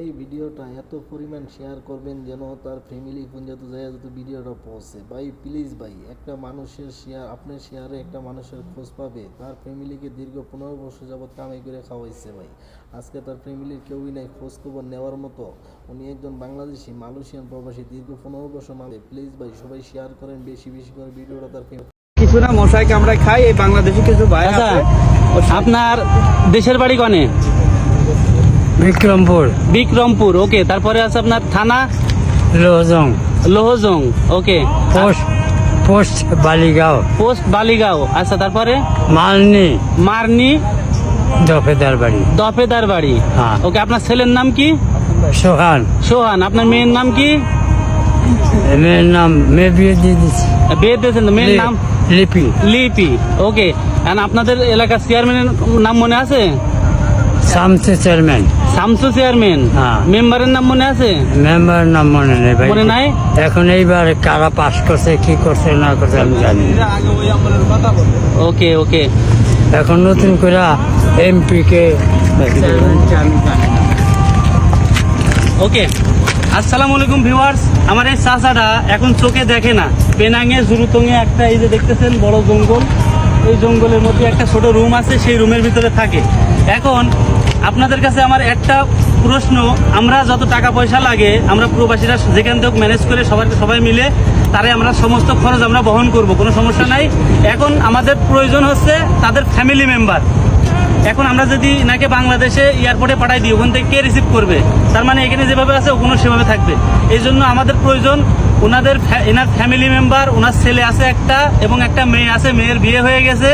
এই ভিডিওটা এত পরিমাণ শেয়ার করবেন যেন তার ফ্যামিলি পর্যন্ত যায় যাতে ভিডিওটা পৌঁছে। ভাই প্লিজ ভাই একটা মানুষের শেয়ার আপনার শেয়ারে একটা মানুষের খোঁজ পাবে। তার ফ্যামিলিকে দীর্ঘ পনেরো বছর যাবৎ কামাই করে খাওয়াইছে ভাই। আজকে তার ফ্যামিলির কেউই নাই খোঁজ খবর নেওয়ার মতো। উনি একজন বাংলাদেশি মালয়েশিয়ান প্রবাসী দীর্ঘ পনেরো বছর মালে প্লিজ ভাই সবাই শেয়ার করেন বেশি বেশি করে ভিডিওটা তার কিছু না মশাইকে আমরা খাই এই বাংলাদেশি কিছু ভাই আচ্ছা আপনার দেশের বাড়ি কনে? বিক্রমপুর। বিক্রমপুর ওকে তারপরে আছে আপনার থানা? Lohajang. Lohajang okay post post Baligaon. Post Baligaon আচ্ছা তারপরে? মালনি। মারনি। দফেদার বাড়ি। দফেদার বাড়ি। হ্যাঁ। ওকে আপনার ছেলের নাম কি? সোহান। সোহান আপনার মেয়ের নাম কি? মেয়ের নাম মেয়ে বিয়ে দিয়ে দিচ্ছি বিয়ে দিয়েছেন তো, মেয়ের নাম? লিপি। লিপি ওকে আর আপনাদের এলাকার চেয়ারম্যানের নাম মনে আছে? Shamsu chairman Shamsu chairman. হ্যাঁ। মেম্বারের নাম মনে আছে? মেম্বার নাম মনে নেই ভাই। মনে নাই? এখন এইবার কারা পাস করছে কি করছে না করছে আমি জানি ওকে ওকে। এখন নতুন করে এমপি কে না। ওকে আসসালামু আলাইকুম ভিউয়ার্স। আমার এই চাচাটা এখন চোখে দেখে না। পেনাঙে জুরুতঙে একটা এই যে দেখতেছেন বড় জঙ্গল। এই জঙ্গলের মধ্যে একটা ছোট রুম আছে, সেই রুমের ভিতরে থাকে। এখন আপনাদের কাছে আমার একটা প্রশ্ন, আমরা যত টাকা পয়সা লাগে, আমরা প্রবাসীরা যেখান থেকে ম্যানেজ করে সবাই সবাই মিলে তারে আমরা সমস্ত খরচ আমরা বহন করব, কোনো সমস্যা নাই। এখন আমাদের প্রয়োজন হচ্ছে তাদের ফ্যামিলি মেম্বার এখন আমরা যদি নাকি বাংলাদেশে এয়ারপোর্টে পাঠাই দিই ওখান থেকে কে রিসিভ করবে? তার মানে এখানে যেভাবে আছে ওখানে সেভাবে থাকবে। এই জন্য আমাদের প্রয়োজন ওনাদের এনার ফ্যামিলি মেম্বার ওনার ছেলে আছে একটা এবং একটা মেয়ে আছে মেয়ের বিয়ে হয়ে গেছে।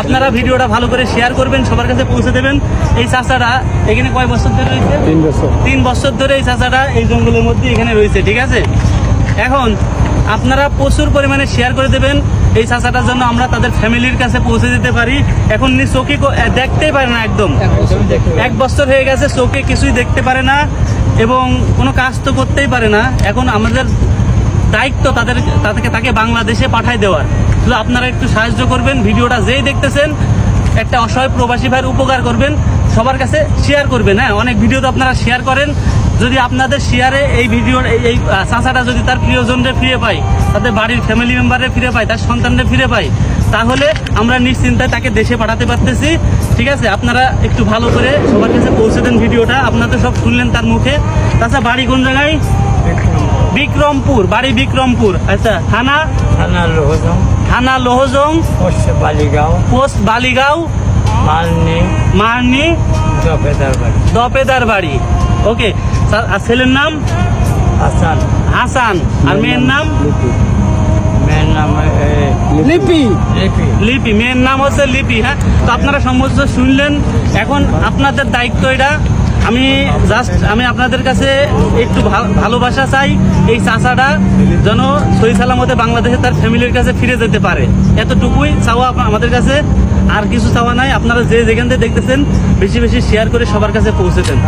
আপনারা ভিডিওটা ভালো করে শেয়ার করবেন সবার কাছে পৌঁছে দেবেন। এই চাচাটা এখানে কয় বছর ধরে রয়েছে? তিন বছর। তিন বছর ধরে এই চাচাটা এই জঙ্গলের মধ্যে এখানে রয়েছে ঠিক আছে? এখন আপনারা প্রচুর পরিমাণে শেয়ার করে দেবেন। এই চাচাটার জন্য আমরা তাদের ফ্যামিলির কাছে পৌঁছে দিতে পারি। এখন নি চোখে দেখতেই পারে না একদম। এক বছর হয়ে গেছে চোখে কিছুই দেখতে পারে না এবং কোনো কাজ তো করতেই পারে না। এখন আমাদের দায়িত্ব তাদের তাদেরকে তাকে বাংলাদেশে পাঠায় দেওয়ার। শুধু আপনারা একটু সাহায্য করবেন, ভিডিওটা যেই দেখতেছেন, একটা অসহায় প্রবাসী ভাইয়ের উপকার করবেন, সবার কাছে শেয়ার করবেন হ্যাঁ? অনেক ভিডিও তো আপনারা শেয়ার করেন। যদি আপনাদের শেয়ারে এই ভিডিও এই চাচাটা যদি তার প্রিয়জনরে ফিরে পায় তাদের বাড়ির ফ্যামিলি মেম্বারে ফিরে পায় তার সন্তানরে ফিরে পায় তাহলে আমরা নিশ্চিন্তায় তাকে দেশে পাঠাতে পারতেছি। ঠিক আছে? আপনারা একটু ভালো করে সবার কাছে পৌঁছে দেন ভিডিওটা আপনারা তো সব শুনলেন তার মুখে। তাছাড়া বাড়ি কোন জায়গায়? বিক্রমপুর বাড়ি বিক্রমপুর। আচ্ছা থানা? থানা লোহজং। থানা লোহজং। পোস্ট বালিগাঁও। পোস্ট বালিগাঁও। মালনি। মারনি দপেদার বাড়ি। দপেদার বাড়ি। ওকে স্যার, আর ছেলের নাম? হাসান। হাসান। আর মেয়ের নাম মেয়ের নাম লিপি। লিপি। মেয়ের নাম হচ্ছে লিপি হ্যাঁ? তো আপনারা সমস্ত শুনলেন। এখন আপনাদের দায়িত্ব এটা। আমি জাস্ট আমি আপনাদের কাছে একটু ভালোবাসা চাই এই চাচাটা যেন সহি সালামতে বাংলাদেশে তার ফ্যামিলির কাছে ফিরে যেতে পারে। এতটুকুই চাওয়া আমাদের কাছে। আর কিছু চাওয়া নাই। আপনারা যে যেখান থেকে দেখতেছেন বেশি বেশি শেয়ার করে সবার কাছে পৌঁছে দেন।